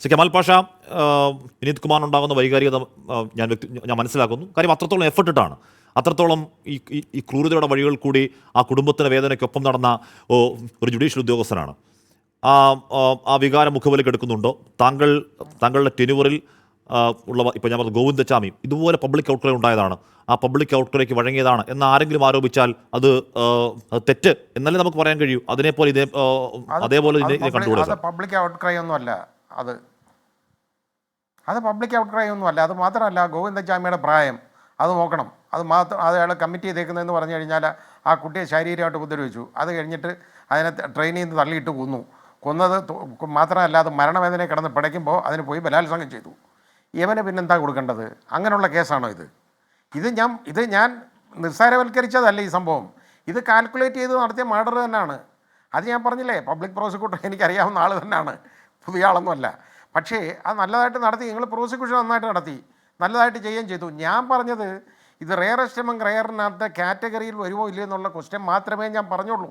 ശ്രീ കമാൽ പാഷ വിനീത് കുമാർ ഉണ്ടാകുന്ന വൈകാരികത ഞാൻ വ്യക്തി ഞാൻ മനസ്സിലാക്കുന്നു. കാര്യം അത്രത്തോളം എഫർട്ട് ഇട്ടാണ് അത്രത്തോളം ഈ ഈ- ക്രൂരതയുടെ വഴികൾ കൂടി ആ കുടുംബത്തിന്റെ വേദനയ്ക്കൊപ്പം നടന്ന ഒരു ജുഡീഷ്യൽ ഉദ്യോഗസ്ഥനാണ്. ആ ആ, വികാരം മുഖവിലേക്ക് താങ്കൾ താങ്കളുടെ ടെനുവറിൽ ഉള്ള ഇപ്പോൾ ഞാൻ പറഞ്ഞു ഗോവിന്ദച്ചാമി ഇതുപോലെ പബ്ലിക് ഔട്ട്ലേ ഉണ്ടായതാണ്. ആ പബ്ലിക് ഔട്ട്ലേക്ക് വഴങ്ങിയതാണ്. എന്ന് ആരെങ്കിലും ആരോപിച്ചാൽ അത് അത് തെറ്റ് എന്നല്ലേ നമുക്ക് പറയാൻ കഴിയൂ? അതിനെപ്പോലെ ഇതേ അതേപോലെ കണ്ടുകൂടാ പബ്ലിക് ഔട്ട്ക്രൈ ഒന്നും അല്ല അത്. അത് പബ്ലിക് ഔട്ട്ക്രൈ ഒന്നും അല്ല അത് മാത്രമല്ല ഗോവിന്ദജാമിയുടെ പ്രായം. അത് നോക്കണം. അത് മാത്രം അത് അയാൾ കമ്മിറ്റ് ചെയ്തേക്കുന്നതെന്ന് പറഞ്ഞു കഴിഞ്ഞാൽ ആ കുട്ടിയെ ശാരീരികമായിട്ട് ഉപദ്രവിച്ചു. അത് കഴിഞ്ഞിട്ട് അതിനെ ട്രെയിനിൽ നിന്ന് തള്ളിയിട്ട് കൊന്നു. കൊന്നത് മാത്രമല്ല അത് മരണവേദന കിടന്ന് പിടയ്ക്കുമ്പോൾ അതിന് പോയി ബലാത്സംഗം ചെയ്തു. ഇവന് പിന്നെന്താ കൊടുക്കേണ്ടത്? അങ്ങനെയുള്ള കേസാണോ ഇത്? ഇത് ഞാൻ ഇത് ഞാൻ നിസ്സാരവൽക്കരിച്ചതല്ല ഈ സംഭവം. ഇത് കാൽക്കുലേറ്റ് ചെയ്ത് നടത്തിയ മർഡർ തന്നെയാണ്. അത് ഞാൻ പറഞ്ഞില്ലേ? പബ്ലിക് പ്രോസിക്യൂട്ടർ എനിക്കറിയാവുന്ന ആൾ തന്നെയാണ്. പുതിയ ആളൊന്നുമല്ല പക്ഷേ അത് നല്ലതായിട്ട് നടത്തി. നിങ്ങൾ പ്രോസിക്യൂഷൻ നന്നായിട്ട് നടത്തി. നല്ലതായിട്ട് ചെയ്യുകയും ചെയ്തു. ഞാൻ പറഞ്ഞത് ഇത് റെയറസ്റ്റ് എമംഗ് റെയറിനകത്ത് കാറ്റഗറിയിൽ വരുമോ ഇല്ലയോ എന്നുള്ള ക്വസ്റ്റ്യൻ മാത്രമേ ഞാൻ പറഞ്ഞുള്ളൂ.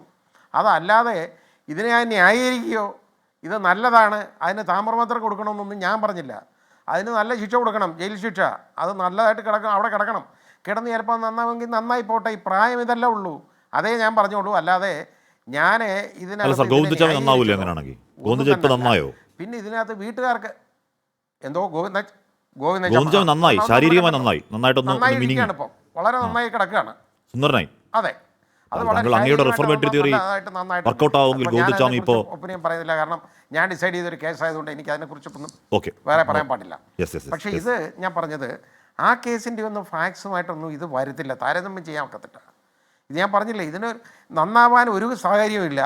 അതല്ലാതെ ഇതിനെ ഞാൻ ന്യായീകരിക്കുകയോ ഇത് നല്ലതാണ് അതിന് താമ്രപത്രം കൊടുക്കണമെന്നൊന്നും ഞാൻ പറഞ്ഞില്ല. അതിന് നല്ല ശിക്ഷ കൊടുക്കണം ജയിൽ ശിക്ഷ. അത് നല്ലതായിട്ട് കിടക്കണം അവിടെ കിടക്കണം. കിടന്ന് ചിലപ്പോൾ നന്നാവെങ്കിൽ നന്നായി പോട്ടെ ഈ പ്രായം ഇതല്ല ഉള്ളൂ. അതേ ഞാൻ പറഞ്ഞോളൂ അല്ലാതെ ഞാൻ ഇതിനകത്ത് സാർ ഗോവിന്ദച്ചാമി നന്നാവൂലേ അങ്ങനെയാണെങ്കിൽ? ഗോവിന്ദച്ചാമി ഇപ്പം നന്നായോ? പിന്നെ ഇതിനകത്ത് വീട്ടുകാർക്ക് എന്തോ ഗോവിന്ദ ഗോവിന്ദ നന്നായി ശാരീരികമായി നന്നായി. നന്നായിട്ടൊന്ന് വളരെ നന്നായി കിടക്കുകയാണ്. സുന്ദരനായി. അതെ. അത് വളരെ താങ്കൾ അങ്ങയുടെ ആവുമെങ്കിൽ ഞാൻ ഗോവിന്ദച്ചാമി ഇപ്പോൾ- ഒപ്പീനിയൻ പറയുന്നില്ല. കാരണം ഞാൻ ഡിസൈഡ് ചെയ്തൊരു കേസായതുകൊണ്ട് എനിക്ക് അതിനെക്കുറിച്ചൊന്നും ഓക്കെ വേറെ പറയാൻ പാടില്ല. പക്ഷേ ഇത് ഞാൻ പറഞ്ഞത് ആ കേസിന്റെ ഒന്നും ഫാക്സുമായിട്ടൊന്നും ഇത് വരത്തില്ല. താരതമ്യം ചെയ്യാൻ ഒക്കത്തില്ല. ഇത് ഞാൻ പറഞ്ഞില്ലേ ഇതിന് നന്നാവാൻ ഒരു സാഹചര്യമില്ല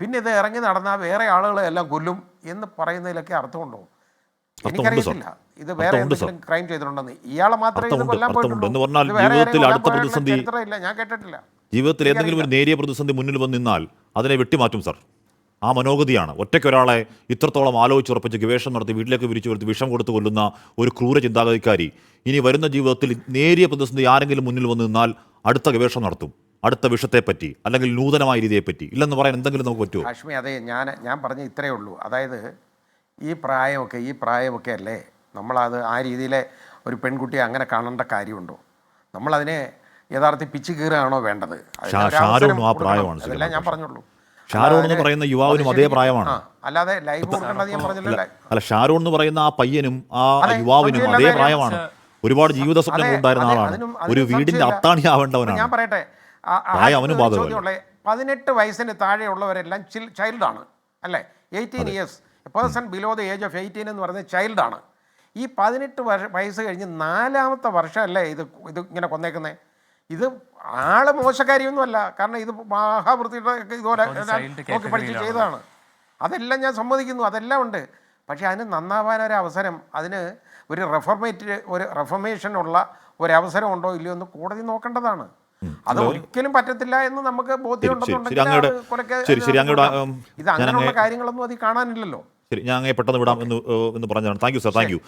പിന്നെ ഇത് ഇറങ്ങി നടന്നാൽ വേറെ ആളുകളെ എല്ലാം കൊല്ലും എന്ന് പറയുന്നതിലൊക്കെ അർത്ഥമുണ്ടോ എനിക്കറിയത്തില്ല. ഇത് വേറെ എന്തെങ്കിലും ക്രൈം ചെയ്തിട്ടുണ്ടെന്ന്. ഇയാളെ മാത്രമേ ഇത് കൊല്ലാൻ. പോയിട്ടുള്ളൂ. ഞാൻ കേട്ടിട്ടില്ല. ജീവിതത്തിൽ ഏതെങ്കിലും ഒരു നേരിയ പ്രതിസന്ധി മുന്നിൽ വന്ന് നിന്നാൽ അതിനെ വെട്ടിമാറ്റും സാർ. ആ മനോഗതിയാണ്. ഒറ്റയ്ക്ക് ഒരാളെ ഇത്രത്തോളം ആലോചിച്ചുറപ്പിച്ച് ഗവേഷണം നടത്തി വീട്ടിലേക്ക് വിരിച്ചു വരുത്തി വിഷം കൊടുത്ത് കൊല്ലുന്ന ഒരു ക്രൂര ചിന്താഗതിക്കാരി. ഇനി വരുന്ന ജീവിതത്തിൽ നേരിയ പ്രതിസന്ധി ആരെങ്കിലും മുന്നിൽ വന്ന് നിന്നാൽ അടുത്ത ഗവേഷണം നടത്തും. അടുത്ത വിഷത്തെപ്പറ്റി അല്ലെങ്കിൽ നൂതനമായ രീതിയെപ്പറ്റി ഇല്ലെന്ന് പറയാൻ എന്തെങ്കിലും നമുക്ക് പറ്റുമോ? ലക്ഷ്മി അതെ ഞാൻ ഞാൻ പറഞ്ഞ ഇത്രയേ ഉള്ളൂ. അതായത് ഈ പ്രായമൊക്കെ ഈ പ്രായമൊക്കെ അല്ലേ? നമ്മളത് ആ രീതിയിലെ ഒരു പെൺകുട്ടിയെ അങ്ങനെ കാണേണ്ട കാര്യമുണ്ടോ? നമ്മളതിനെ യഥാർത്ഥത്തിൽ പിച്ച് കീറുകയാണോ വേണ്ടത്? ഷാരൂണും ആ പ്രായമാണ് അതെല്ലാം ഞാൻ പറഞ്ഞുള്ളൂ. ഷാരോൺ എന്ന് പറയുന്ന യുവാവിനും അതേ പ്രായമാണ്. അല്ലാതെ ലൈഫ് ഞാൻ പറഞ്ഞില്ല. അല്ല ഷാരോൺ എന്ന് പറയുന്ന ആ പയ്യനും ആ യുവാവിനും അതേ പ്രായമാണ്. ഒരുപാട് ജീവിത സ്വപ്നങ്ങൾ ഉണ്ടായിരുന്ന ആളാണ്. ഒരു വീടിന്റെ അത്താണി ആവേണ്ടവനാണ് ഞാൻ പറയട്ടെ ചോദ്യമുള്ളേ, പതിനെട്ട് വയസ്സിന് താഴെയുള്ളവരെല്ലാം ചിൽ ചൈൽഡാണ് അല്ലേ? Eighteen years person below the age of eighteen എന്ന് പറയുന്നത് ചൈൽഡാണ് ഈ പതിനെട്ട് വർഷ വയസ്സ് കഴിഞ്ഞ് നാലാമത്തെ വർഷമല്ലേ ഇത് ഇത് ഇങ്ങനെ കൊന്നേക്കുന്നത് ഇത് ആൾ മോശക്കാരിയൊന്നുമല്ല. കാരണം ഇത് മഹാവൃത്തിയുടെ ഇതുപോലെ നോക്കി പഠിച്ച് ചെയ്തതാണ്. അതെല്ലാം ഞാൻ സമ്മതിക്കുന്നു. അതെല്ലാം ഉണ്ട്. പക്ഷേ അതിന് നന്നാവാൻ ഒരു അവസരം അതിന് ഒരു റെഫർമേറ്റ് ഒരു റെഫർമേഷനുള്ള ഒരു അവസരം ഉണ്ടോ ഇല്ലയോ എന്ന് കോടതി നോക്കേണ്ടതാണ്. അത് ഒരിക്കലും പറ്റത്തില്ല എന്ന് നമുക്ക് ബോധ്യം ഇത് അങ്ങനെയുള്ള കാര്യങ്ങളൊന്നും അതിൽ കാണാനില്ലല്ലോ. ശരി ഞാൻ അങ്ങനെ പെട്ടെന്ന് വിടാം എന്ന് എന്ന് പറഞ്ഞതാണ്. Thank you sir. Thank you.